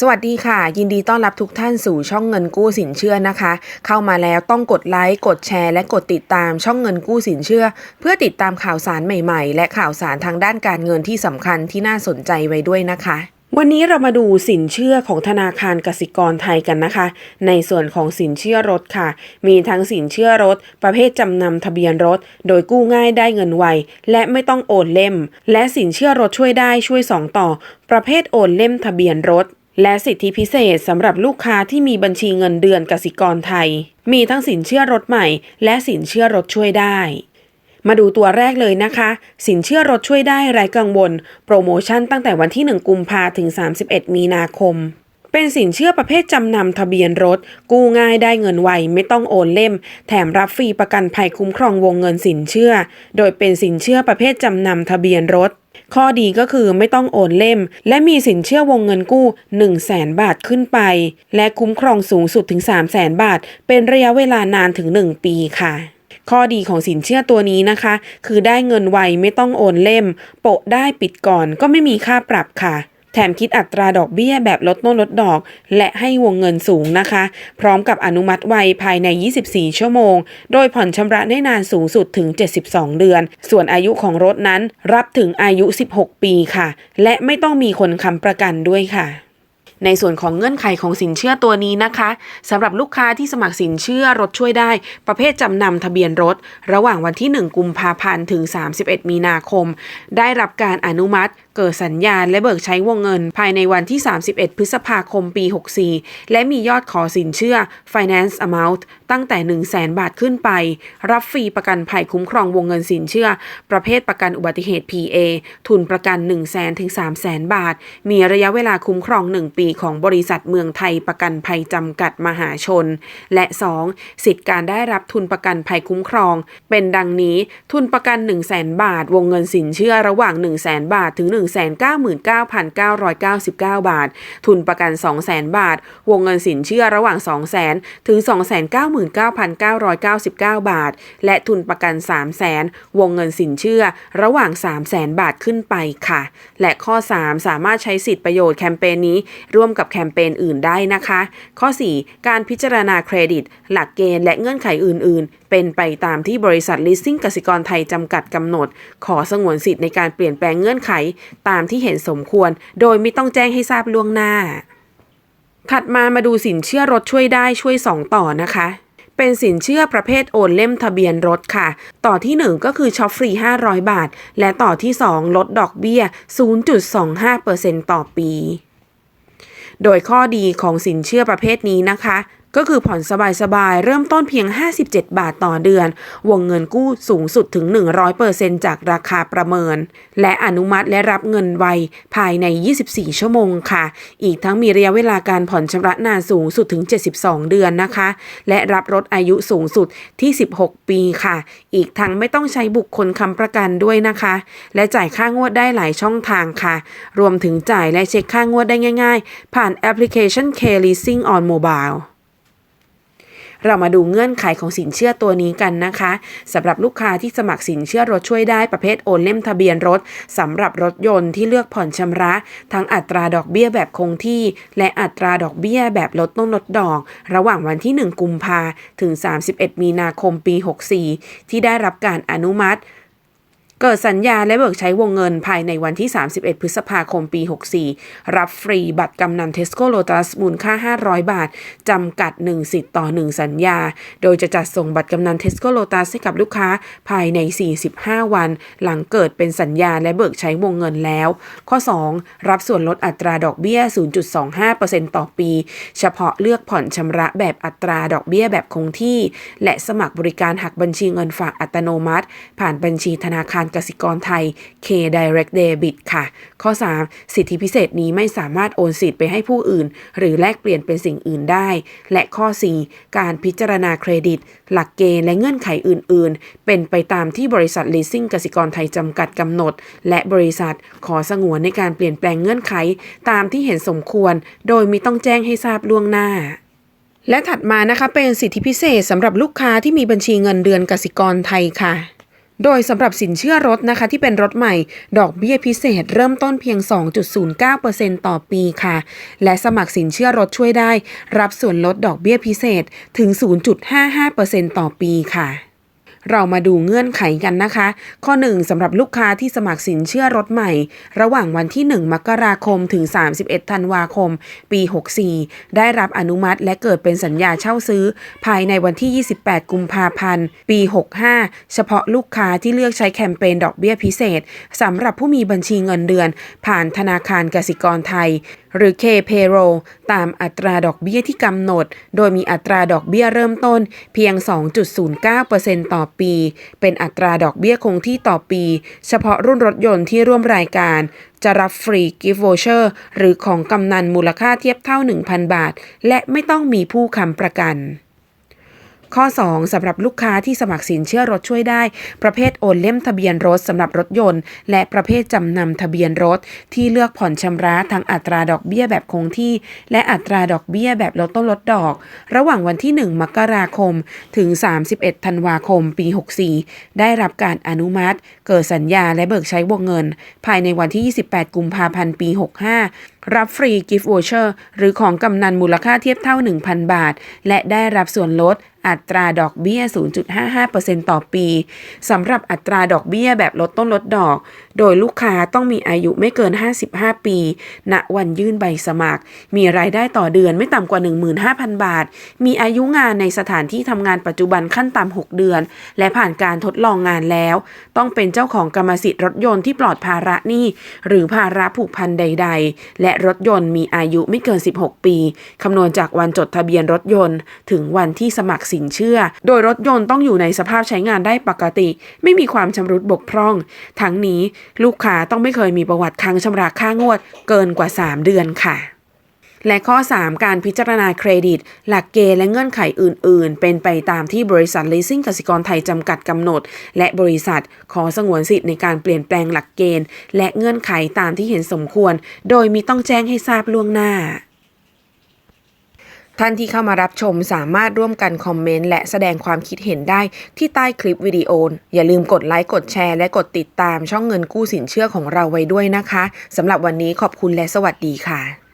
สวัสดีค่ะ ยินดีต้อนรับทุกท่านสู่ช่องเงินกู้สินเชื่อนะคะ เข้ามาแล้วต้องกดไลค์กดแชร์และกดติดตามช่องเงินกู้สินเชื่อ เพื่อติดตามข่าวสารใหม่ๆ และข่าวสารทางด้านการเงินที่สำคัญที่น่าสนใจไว้ด้วยนะคะวันนี้เรามาดูสินเชื่อของธนาคารกสิกรไทยกันนะคะ ในส่วนของสินเชื่อรถค่ะ มีทั้งสินเชื่อรถ ประเภทจำนำทะเบียนรถ โดยกู้ง่ายได้เงินไว และไม่ต้องโอนเล่ม และสินเชื่อรถช่วยได้ช่วยสองต่อ ประเภทโอนเล่มทะเบียนรถ และสิทธิพิเศษสำหรับลูกค้าที่มีบัญชีเงินเดือนกสิกรไทย มีทั้งสินเชื่อรถใหม่ และสินเชื่อรถช่วยได้ มาดูตัวแรกเลยนะคะ สินเชื่อรถช่วยได้ไร้กังวล โปรโมชั่นตั้งแต่วันที่ 1 กุมภาถึง 31 มีนาคม เป็นสินเชื่อประเภทจำนำทะเบียนรถ กู้ง่ายได้เงินไวไม่ต้องโอนเล่ม แถมรับฟรีประกันภัยคุ้มครองวงเงินสินเชื่อ โดยเป็นสินเชื่อประเภทจำนำทะเบียนรถ ข้อดีก็คือไม่ต้องโอนเล่ม และมีสินเชื่อวงเงินกู้ 1 0 0 0 0แสนบาทขึ้นไป และคุ้มครองสูงสุดถึง 3 0 0แสนบาท เป็นระยะเวลานานถึง 1 ปีค่ะข้อดีของสินเชื่อตัวนี้นะคะ คือได้เงินไวไม่ต้องโอนเล่ม โปะได้ปิดก่อนก็ไม่มีค่าปรับค่ะ แถมคิดอัตราดอกเบี้ยแบบลดต้นลดดอก และให้วงเงินสูงนะคะ พร้อมกับอนุมัติไวภายใน 24 ชั่วโมง โดยผ่อนชำระได้นานสูงสุดถึง 72 เดือน ส่วนอายุของรถนั้นรับถึงอายุ 16 ปีค่ะ และไม่ต้องมีคนค้ำประกันด้วยค่ะในส่วนของเงื่อนไขของสินเชื่อตัวนี้นะคะสำหรับลูกค้าที่สมัครสินเชื่อรถช่วยได้ ประเภทจำนำทะเบียนรถ ระหว่างวันที่ 1 กุมภาพันธ์ถึง 31 มีนาคม ได้รับการอนุมัติ เกิดสัญญาณและเบิกใช้วงเงิน ภายในวันที่ 31 พฤษภาคมปี 64 และมียอดขอสินเชื่อ finance amount ตั้งแต่ 1 0 0 0 0แบาทขึ้นไป รับฟรีประกันภัยคุ้มครองวงเงินสินเชื่อ ประเภทประกันอุบัติเหตุ PA ทุนประกัน 1 0 0 0 0 0ถึง3 0 0 0 0 0บาท มีระยะเวลาคุ้มครอง 1 ปีของบริษัทเมืองไทยประกันภัยจำกัดมหาชน และ 2. สิทธิการได้รับทุนประกันภัยคุ้มครอง เป็นดังนี้ทุนประกัน 1 0 0 0 0 0บาท วงเงินสินเชื่อระหว่าง 1 0 0 0 0 0บาทถึง1 9 9 9 9 9 9 บาท ทุนประกัน 2 0 0 0 0 0 บาท วงเงินสินเชื่อระหว่าง 2 0 0 0 0 0 ถึง2 9 9 9 999 บาท และทุนประกัน 3 0 0 0 0 0 วงเงินสินเชื่อระหว่าง 3 0 0 0 0 0 บาทขึ้นไปค่ะ และข้อ 3 สามารถใช้สิทธิประโยชน์แคมเปญนี้ร่วมกับแคมเปญอื่นได้นะคะ ข้อ 4 การพิจารณาเครดิต หลักเกณฑ์และเงื่อนไขอื่น ๆเป็นไปตามที่บริษัท Leasing กสิกรไทย จำกัดกำหนด ขอสงวนสิทธิ์ในการเปลี่ยนแปลงเงื่อนไข ตามที่เห็นสมควร โดยไม่ต้องแจ้งให้ทราบล่วงหน้า ถัดมามาดูสินเชื่อรถช่วยได้ช่วย 2 ต่อนะคะเป็นสินเชื่อประเภทโอนเล่มทะเบียนรถค่ะ ต่อที่ 1 ก็คือช็อปฟรี 500 บาท และต่อที่ 2 ลดดอกเบี้ย 0.25%ต่อปี โดยข้อดีของสินเชื่อประเภทนี้นะคะ ก็คือผ่อนสบายๆ เริ่มต้นเพียง 57 บาทต่อเดือน วงเงินกู้สูงสุดถึง 100%จากราคาประเมิน และอนุมัติและรับเงินไวภายใน 24 ชั่วโมงค่ะ อีกทั้งมีระยะเวลาการผ่อนชำระนานสูงสุดถึง 72 เดือนนะคะ และรับรถอายุสูงสุดที่ 16 ปีค่ะ อีกทั้งไม่ต้องใช้บุคคลค้ำประกันด้วยนะคะ และจ่ายค่างวดได้หลายช่องทางค่ะ รวมถึงจ่ายและเช็คค่างวดได้ง่าย ๆ ผ่านแอปพลิเคชัน K Leasing on Mobile เรามาดูเงื่อนไขของสินเชื่อตัวนี้กันนะคะสำหรับลูกค้าที่สมัครสินเชื่อรถช่วยได้ประเภทโอนเล่มทะเบียนรถสำหรับรถยนต์ที่เลือกผ่อนชำระ ทั้งอัตราดอกเบี้ยแบบคงที่ และอัตราดอกเบี้ยแบบลดต้นลดดอก ระหว่างวันที่ 1 กุมภาถึง 31 มีนาคมปี 64 ที่ได้รับการอนุมัติ เกิดสัญญาและเบิกใช้วงเงินภายในวันที่ 31 พฤษภาคมปี 64 รับฟรีบัตรกำนันเทสโก้โลตัสมูลค่า 500 บาท จำกัด 1 สิทธิ์ต่อ 1 สัญญา โดยจะจัดส่งบัตรกำนันเทสโก้โลตัสให้กับลูกค้าภายใน 45 วัน หลังเกิดเป็นสัญญาและเบิกใช้วงเงินแล้ว ข้อ 2 รับส่วนลดอัตราดอกเบี้ย 0.25%ต่อปี เฉพาะเลือกผ่อนชำระแบบอัตราดอกเบี้ยแบบคงที่ และสมัครบริการหักบัญชีเงินฝากอัตโนมัติ ผ่านบัญชีธนาคารกสิกรไทย K Direct Debit ค่ะ ข้อ 3 สิทธิพิเศษนี้ไม่สามารถโอนสิทธิ์ไปให้ผู้อื่น หรือแลกเปลี่ยนเป็นสิ่งอื่นได้ และข้อ 4 การพิจารณาเครดิต หลักเกณฑ์และเงื่อนไขอื่น ๆ เป็นไปตามที่บริษัท Leasing กสิกรไทยจำกัดกำหนด และบริษัทขอสงวนในการเปลี่ยนแปลงเงื่อนไข ตามที่เห็นสมควร โดยมีต้องแจ้งให้ทราบล่วงหน้าและถัดมานะคะเป็นสิทธิพิเศษสำหรับลูกค้าที่มีบัญชีเงินเดือนกสิกรไทยค่ะ โดยสำหรับสินเชื่อรถนะคะที่เป็นรถใหม่ ดอกเบี้ยพิเศษเริ่มต้นเพียง 2.09%ต่อปีค่ะ และสมัครสินเชื่อรถช่วยได้ รับส่วนลดดอกเบี้ยพิเศษถึง 0.55%ต่อปีค่ะ เรามาดูเงื่อนไขกันนะคะ ข้อ 1สำหรับลูกค้าที่สมัครสินเชื่อรถใหม่ ระหว่างวันที่ 1 มกราคมถึง 31 ธันวาคม ปี 64 ได้รับอนุมัติและเกิดเป็นสัญญาเช่าซื้อ ภายในวันที่ 28 กุมภาพันธ์ ปี 65 เฉพาะลูกค้าที่เลือกใช้แคมเปญดอกเบี้ยพิเศษสำหรับผู้มีบัญชีเงินเดือน ผ่านธนาคารกสิกรไทย หรือ K-Payroll ตามอัตราดอกเบี้ยที่กำหนด โดยมีอัตราดอกเบี้ยเริ่มต้นเพียง 2.09%ต่อปี เป็นอัตราดอกเบี้ยคงที่ต่อปี เฉพาะรุ่นรถยนต์ที่ร่วมรายการ จะรับฟรีกิฟต์วอเชอร์หรือของกำนันมูลค่าเทียบเท่า 1,000 บาท และไม่ต้องมีผู้ค้ำประกัน ข้อ 2สำหรับลูกค้าที่สมัครสินเชื่อรถช่วยได้ ประเภทโอนเล่มทะเบียนรถสำหรับรถยนต์ และประเภทจำนำทะเบียนรถ ที่เลือกผ่อนชำระทั้งอัตราดอกเบี้ยแบบคงที่ และอัตราดอกเบี้ยแบบลดต้นลดดอก ระหว่างวันที่ 1 มกราคม ถึง 31 ธันวาคม ปี 64 ได้รับการอนุมัติ เกิดสัญญาและเบิกใช้วงเงิน ภายในวันที่ 28 กุมภาพันธ์ ปี 65รับฟรีกิฟต์วอเชอร์หรือของกำนันมูลค่าเทียบเท่า 1,000 บาท และได้รับส่วนลด อัตราดอกเบี้ย 0.55%ต่อปีสำหรับอัตราดอกเบี้ยแบบลดต้นลดดอก โดยลูกค้าต้องมีอายุไม่เกิน 55 ปี ณ วันยื่นใบสมัคร มีรายได้ต่อเดือนไม่ต่ำกว่า 15,000 บาท มีอายุงานในสถานที่ทำงานปัจจุบันขั้นต่ำ6เดือน และผ่านการทดลองงานแล้ว ต้องเป็นเจ้าของกรรมสิทธิ์รถยนต์ที่ปลอดภาระหนี้หรือภาระผูกพันใด ๆ และรถยนต์มีอายุไม่เกิน 16 ปีคำนวณจากวันจดทะเบียนรถยนต์ ถึงวันที่สมัครสินเชื่อ โดยรถยนต์ต้องอยู่ในสภาพใช้งานได้ปกติ ไม่มีความชำรุดบกพร่อง ทั้งนี้ลูกค้าต้องไม่เคยมีประวัติค้างชำระค่างวดเกินกว่า 3 เดือนค่ะและข้อ 3 การพิจารณาเครดิต หลักเกณฑ์และเงื่อนไขอื่น ๆ เป็นไปตามที่บริษัท Leasing กสิกรไทยจำกัดกำหนด และบริษัทขอสงวนสิทธิ์ในการเปลี่ยนแปลงหลักเกณฑ์ และเงื่อนไขตามที่เห็นสมควร โดยมีต้องแจ้งให้ทราบล่วงหน้า ท่านที่เข้ามารับชมสามารถร่วมกันคอมเมนต์และแสดงความคิดเห็นได้ที่ใต้คลิปวิดีโอ อย่าลืมกดไลค์กดแชร์และกดติดตามช่องเงินกู้สินเชื่อของเราไว้ด้วยนะคะสำหรับวันนี้ขอบคุณและสวัสดีค่ะ